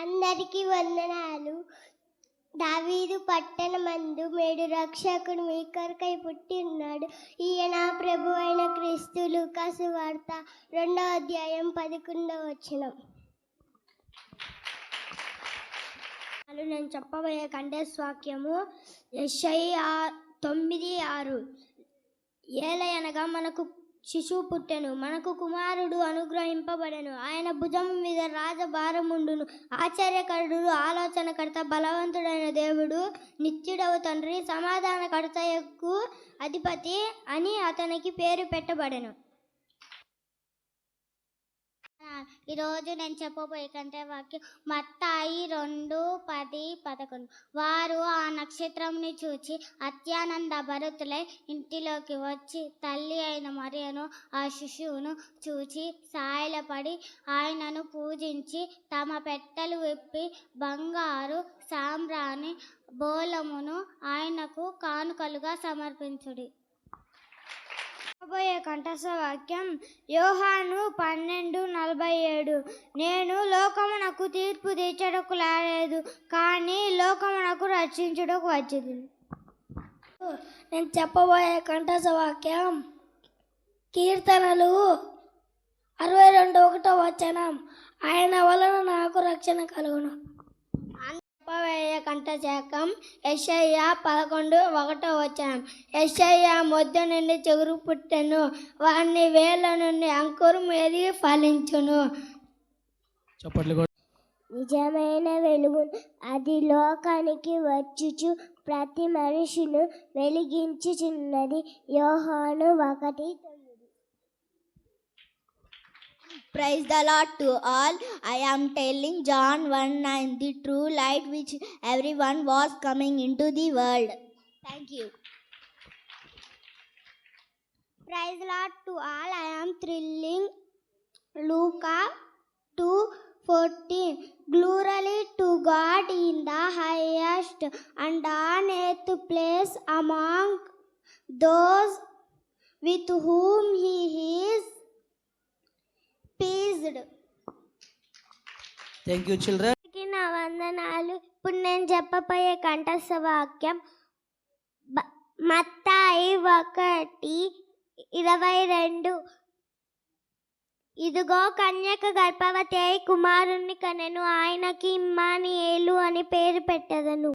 అందరికీ వందనాలు. దావీదు పట్టణమందు మేడు రక్షకుడు మీ కొరకై పుట్టి ఉన్నాడు ఈయన ప్రభు అయిన క్రీస్తు లూకాసు వార్త రెండో అధ్యాయం పదకొండవ వచనం. నేను చెప్పబోయే కంటెస్ వాక్యము ఆ- తొమ్మిది ఆరు. ఏలయనగా మనకు శిశువు పుట్టెను. మనకు కుమారుడు అనుగ్రహింపబడెను. ఆయన భుజం మీద రాజభారముండును. ఆశ్చర్యకరుడు ఆలోచనకర్త బలవంతుడైన దేవుడు నిత్యుడవు తండ్రి సమాధానకర్తయకు అధిపతి అని అతనికి పేరు పెట్టబడెను. ఈరోజు నేను చెప్పబోయే కంటే వాక్యం మత్తాయి రెండు పది పదకొండు. వారు ఆ నక్షత్రంని చూచి అత్యానంద భరతులై ఇంటిలోకి వచ్చి తల్లి అయిన మరియను ఆ శిశువును చూచి సాయలపడి ఆయనను పూజించి తమ పెట్టెలు విప్పి బంగారు సాంబ్రాణి బోలమును ఆయనకు కానుకలుగా సమర్పించుడి. చెప్పబోయే కంఠస్థ వాక్యం యోహాను పన్నెండు నలభై ఏడు. నేను లోకమునకు తీర్పు తీర్చడకు రాలేదు కానీ లోకమునకు రక్షించుటకు వచ్చింది. నేను చెప్పబోయే కంఠస్థ వాక్యం కీర్తనలు అరవై రెండు ఒకటో వచనం. ఆయన వలన నాకు రక్షణ కలుగును. చెప్పబోయే కంఠశాఖం యశయ్య పదకొండు ఒకటో వచనం. యశయ్య మొద్దు నుండి చెగురు పుట్టెను వాని వేల నుండి అంకురం ఎదిగి ఫలించును. నిజమైన వెలుగు అది లోకానికి వచ్చుచు ప్రతి మనిషిను వెలిగించుచున్నది. యోహాను ఒకటి Praise the Lord to all. I am telling John 1 9, the true light which everyone was coming into the world. Thank you. Praise the Lord to all. I am thrilling. Luca 2 14. Glory to God in the highest and on eighth place among those with whom He is pleased. Thank you children నా వందనాలు. ఇప్పుడు నేను చెప్పబోయే కంఠస్థ వాక్యం మత్తాయి ఒకటి ఇరవై రెండు. ఇదిగో కన్యక గర్భవతి అయి కుమారుణ్ణి కనెను. ఆయనకి ఇమ్మానియేలు అని పేరు పెట్టదను.